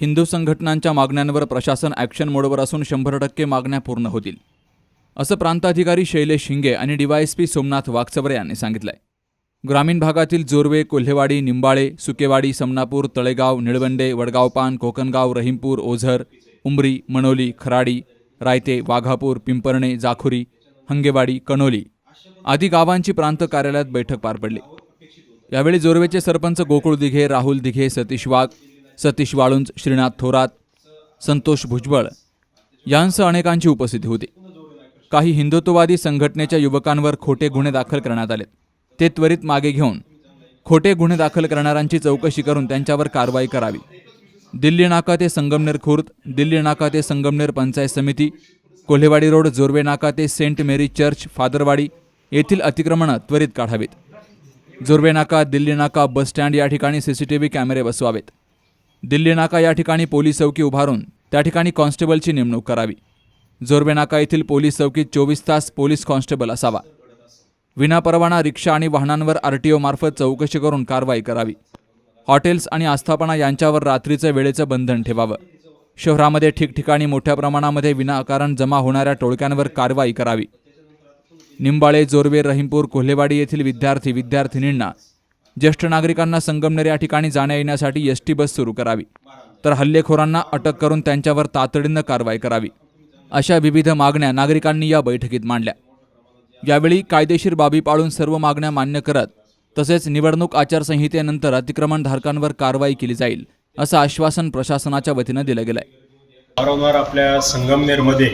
हिंदू संघटनांच्या मागण्यांवर प्रशासन ॲक्शन मोडवर असून शंभर टक्के मागण्या पूर्ण होतील. असं प्रांताधिकारी शैलेश शिंगे आणि डीवायएसपी सोमनाथ वागचवरे यांनी सांगितलंय. ग्रामीण भागातील जोरवे कोल्हेवाडी निंबाळे सुकेवाडी समनापूर तळेगाव निळवंडे वडगावपान कोकणगाव रहीमपूर ओझर उमरी मनोली खराडी रायते वाघापूर पिंपरणे जाखुरी हंगेवाडी कणोली आदी गावांची प्रांत कार्यालयात बैठक पार पडली. यावेळी जोरवेचे सरपंच गोकुळ दिघे राहुल दिघे सतीश वाघ सतीश वाळुंज श्रीनाथ थोरात संतोष भुजबळ यांसह अनेकांची उपस्थिती होती. काही हिंदुत्ववादी संघटनेच्या युवकांवर खोटे गुन्हे दाखल करण्यात आले ते त्वरित मागे घेऊन खोटे गुन्हे दाखल करणाऱ्यांची चौकशी करून त्यांच्यावर कारवाई करावी. दिल्ली नाका ते संगमनेर खुर्द दिल्ली नाका ते संगमनेर पंचायत समिती कोल्हेवाडी रोड जोरवे नाका ते सेंट मेरी चर्च फादरवाडी येथील अतिक्रमणं त्वरित काढावीत. जोरवे नाका दिल्ली नाका बस स्टँड या ठिकाणी सीसीटीव्ही कॅमेरे बसवावेत. दिल्ली नाका या ठिकाणी पोलीस चौकी उभारून त्या ठिकाणी कॉन्स्टेबलची नेमणूक करावी. जोरबे नाका येथील पोलीस चौकीत चोवीस तास पोलीस कॉन्स्टेबल असावा. विनापरवाना रिक्षा आणि वाहनांवर आर टी मार्फत चौकशी करून कारवाई करावी. हॉटेल्स आणि आस्थापना यांच्यावर रात्रीचं वेळेचं बंधन ठेवावं. शहरामध्ये ठिकठिकाणी मोठ्या प्रमाणामध्ये विनाकारण जमा होणाऱ्या टोळक्यांवर कारवाई करावी. निंबाळे जोरवे रहीमपूर कोल्हेवाडी येथील विद्यार्थी विद्यार्थिनींना ज्येष्ठ नागरिकांना संगमनेर या ठिकाणी जाण्या येण्यासाठी एस टी बस सुरू करावी. तर हल्लेखोरांना अटक करून त्यांच्यावर तातडीनं कारवाई करावी. अशा विविध मागण्या नागरिकांनी या बैठकीत मांडल्या. यावेळी कायदेशीर बाबी पाळून सर्व मागण्या मान्य करत तसेच निवडणूक आचारसंहितेनंतर अतिक्रमणधारकांवर कारवाई केली जाईल असं आश्वासन प्रशासनाच्या वतीनं दिलं गेलंय. वारंवार आपल्या संगमनेरमध्ये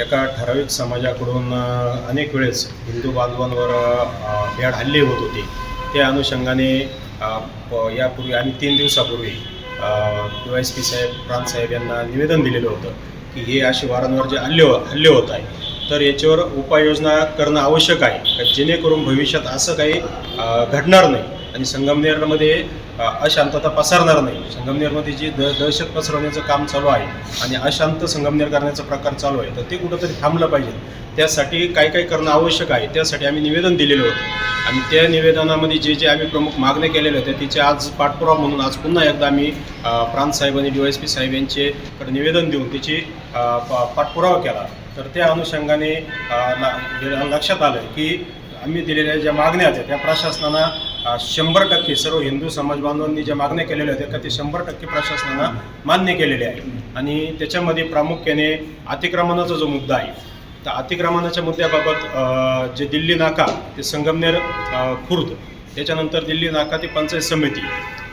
एका ठराविक समाजाकडून अनेक वेळेस हिंदू बांधवांवर हल्ले होत होते. त्या अनुषंगाने प- यापूर्वी आम्ही तीन दिवसापूर्वी यू एस पी साहेब प्रांत साहेब यांना निवेदन दिलेलं होतं की हे असे वारंवार जे हल्ले हल्ले होत आहे तर याच्यावर उपाययोजना करणं आवश्यक आहे. का जेणेकरून भविष्यात असं काही घडणार नाही. आणि संगमनेरमध्ये अशांतता पसरणार नाही. संगमनेरमध्ये जी द दहशत पसरवण्याचं काम चालू आहे आणि अशांत संगमनेर करण्याचा प्रकार चालू आहे तर ते कुठंतरी थांबलं पाहिजे. त्यासाठी काय काय करणं आवश्यक आहे त्यासाठी आम्ही निवेदन दिलेलं होतं. आणि त्या निवेदनामध्ये जे जे आम्ही प्रमुख मागण्या केलेल्या होत्या तिचे आज पाठपुरावा म्हणून आज पुन्हा एकदा आम्ही प्रांत साहेब आणि डी वाय एस पी साहेब यांचेकडे निवेदन देऊन त्याची पा- पाठपुरावा केला. तर त्या अनुषंगाने लक्षात आलं की आम्ही दिलेल्या ज्या मागण्या होत्या त्या प्रशासनानं शंभर टक्के सर्व हिंदू समाज बांधवांनी ज्या मागण्या केलेल्या होत्या का ते शंभर टक्के प्रशासनानं मान्य केलेले आहे. आणि त्याच्यामध्ये प्रामुख्याने अतिक्रमणाचा जो मुद्दा आहे तर अतिक्रमणाच्या मुद्द्याबाबत जे दिल्ली नाका ते संगमनेर खुर्द त्याच्यानंतर दिल्ली नाका ते पंचायत समिती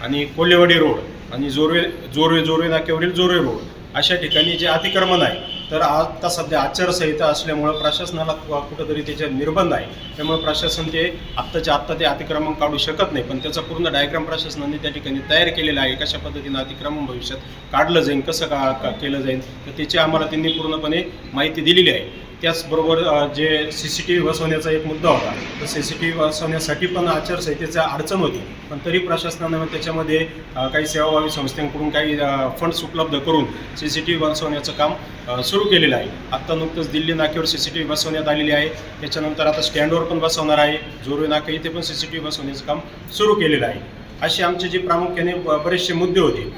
आणि कोल्हेवाडी रोड आणि जोरवे जोरवे जोरवे नाक्यावरील जोरवे रोड अशा ठिकाणी जे अतिक्रमण आहे तर आता सध्या आचारसंहिता असल्यामुळं प्रशासनाला कु- कुठंतरी त्याचे निर्बंध आहे. त्यामुळे प्रशासन ते आत्ताच्या आत्ता ते अतिक्रमण काढू शकत नाही. पण त्याचा पूर्ण डायग्राम प्रशासनाने त्या ठिकाणी तयार केलेला आहे. कशा पद्धतीनं अतिक्रमण भविष्यात काढलं जाईल कसं का का केलं जाईल तर त्याची आम्हाला त्यांनी पूर्णपणे माहिती दिलेली आहे. त्याचबरोबर जे सी सी टी व्ही बसवण्याचा एक मुद्दा होता. तर सी सी टी व्ही बसवण्यासाठी पण आचारसंहितेचा अडचण होती. पण तरी प्रशासनानं त्याच्यामध्ये काही सेवाभावी संस्थांकडून काही फंड्स उपलब्ध करून सी सी टी व्ही बसवण्याचं काम सुरू केलेलं आहे. आत्ता नुकतंच दिल्ली नाक्यावर सी सी टी व्ही बसवण्यात आलेली आहे. त्याच्यानंतर आता स्टँडवर पण बसवणार आहे. जोरवे नाका इथे पण सी सी टी व्ही बसवण्याचं काम सुरू केलेलं आहे. असे आमचे जे प्रामुख्याने ब- बरेचसे मुद्दे होते.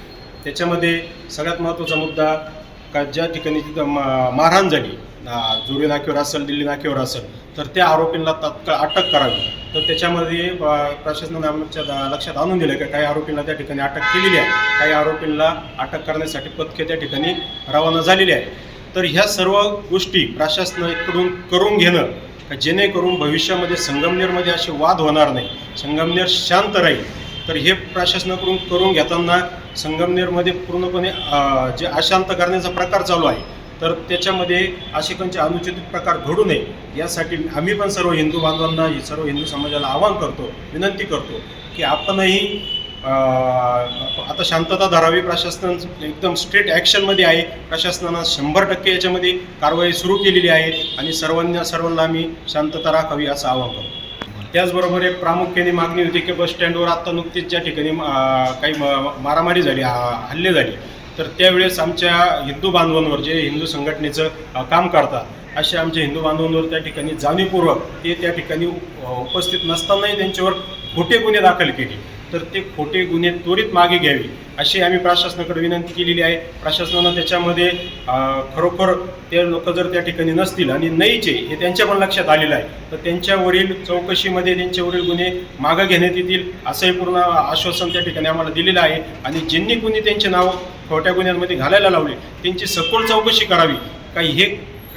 त्याच्यामध्ये सगळ्यात महत्त्वाचा मुद्दा का ज्या ठिकाणी तिथं मा- मारहाण झाली जुरी नाक्यावर असेल दिल्ली नाक्यावर असेल तर त्या आरोपींना तात्काळ अटक करावी. तर त्याच्यामध्ये प्रशासनाने आमच्या लक्षात आणून दिलं की काही आरोपींना त्या ठिकाणी अटक केलेली आहे. काही आरोपींना अटक करण्यासाठी पथके त्या ठिकाणी रवाना झालेली आहे तर ह्या सर्व गोष्टी प्रशासनाकडून करून घेणं जेणेकरून भविष्यामध्ये संगमनेरमध्ये असे वाद होणार नाही संगमनेर शांत राहील. तर हे प्रशासनाकडून करून घेताना संगमनेरमध्ये पूर्णपणे जे अशांत करण्याचा प्रकार चालू आहे तर त्याच्यामध्ये आशिकांचे अनुचित प्रकार घडू नये यासाठी आम्ही पण सर्व हिंदू बांधवांना सर्व हिंदू समाजाला आवाहन करतो विनंती करतो की आपणही आता शांतता धरावी प्रशासन एकदम स्ट्रेट ॲक्शनमध्ये आहे प्रशासनानं शंभर टक्के याच्यामध्ये कारवाई सुरू केलेली आहे आणि सर्वांना सर्वांना आम्ही शांतता राखावी असं आवाहन करतो. त्याचबरोबर एक प्रामुख्याने मागणी होती की बस स्टँडवर आत्ता नुकतीच ज्या ठिकाणी काही म- मारामारी झाली हल्ले झाले तर त्यावेळेस आमच्या हिंदू बांधवांवर जे हिंदू संघटनेचं काम करतात असे आमच्या हिंदू बांधवांवर त्या ठिकाणी जाणीवपूर्वक ते त्या ठिकाणी उपस्थित नसतानाही त्यांच्यावर खोटे गुन्हे दाखल केले. तर ते खोटे गुन्हे त्वरित मागे घ्यावे अशी आम्ही प्रशासनाकडे विनंती केलेली आहे. प्रशासनानं त्याच्यामध्ये खरोखर ते लोक जर त्या ठिकाणी नसतील आणि नाहीचे हे त्यांच्या पण लक्षात आलेलं आहे. तर त्यांच्यावरील चौकशीमध्ये त्यांच्यावरील गुन्हे मागं घेण्यात येतील असंही पूर्ण आश्वासन त्या ठिकाणी आम्हाला दिलेलं आहे. आणि ज्यांनी कुणी त्यांचे नाव खोट्या गुन्ह्यांमध्ये घालायला लावले त्यांची सखोल चौकशी करावी. काही हे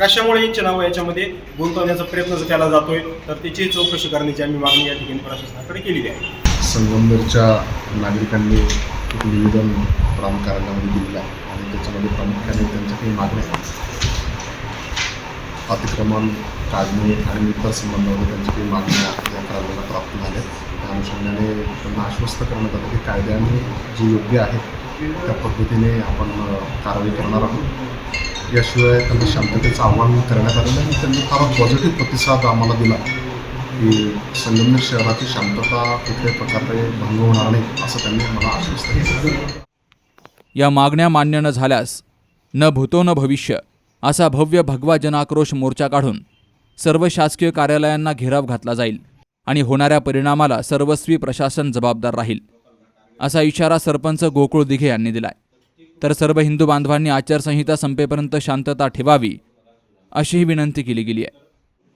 कशामुळे यांचे नाव याच्यामध्ये गुंतवण्याचा प्रयत्न जर केला जातोय तर त्याची चौकशी करण्याची आम्ही मागणी या ठिकाणी प्रशासनाकडे केलेली आहे. संगमनेरच्या नागरिकांनी एक निवेदन प्रांत कार्यालयामध्ये दिलेलं आहे. आणि त्याच्यामध्ये प्रामुख्याने त्यांच्या काही मागण्या आहेत. अतिक्रमण काढणे आणि इतर संबंधामध्ये त्यांच्या काही मागण्या या कार्यालयाला प्राप्त झाल्या त्या अनुषंगाने त्यांना आश्वस्त करण्यात आलं की कायद्याने जे योग्य आहे त्या पद्धतीने आपण कारवाई करणार आहोत. याशिवाय त्यांना शांततेचं आव्हान करण्यात आलेलं आहे आणि त्यांनी फार पॉझिटिव्ह प्रतिसाद आम्हाला दिला. की संगमनेर शहराची शांतता कुठल्याही प्रकारे भंग होणार नाही असं त्यांनी मला आश्वस्त केलं. या मागण्या मान्य न झाल्यास न भूतो न भविष्य असा भव्य भगवा जनाक्रोश मोर्चा काढून सर्व शासकीय कार्यालयांना घेराव घातला जाईल आणि होणाऱ्या परिणामाला सर्वस्वी प्रशासन जबाबदार राहील असा इशारा सरपंच गोकुळ दिघे यांनी दिलाय. तर सर्व हिंदू बांधवांनी आचारसंहिता संपेपर्यंत शांतता ठेवावी अशीही विनंती केली गेली आहे.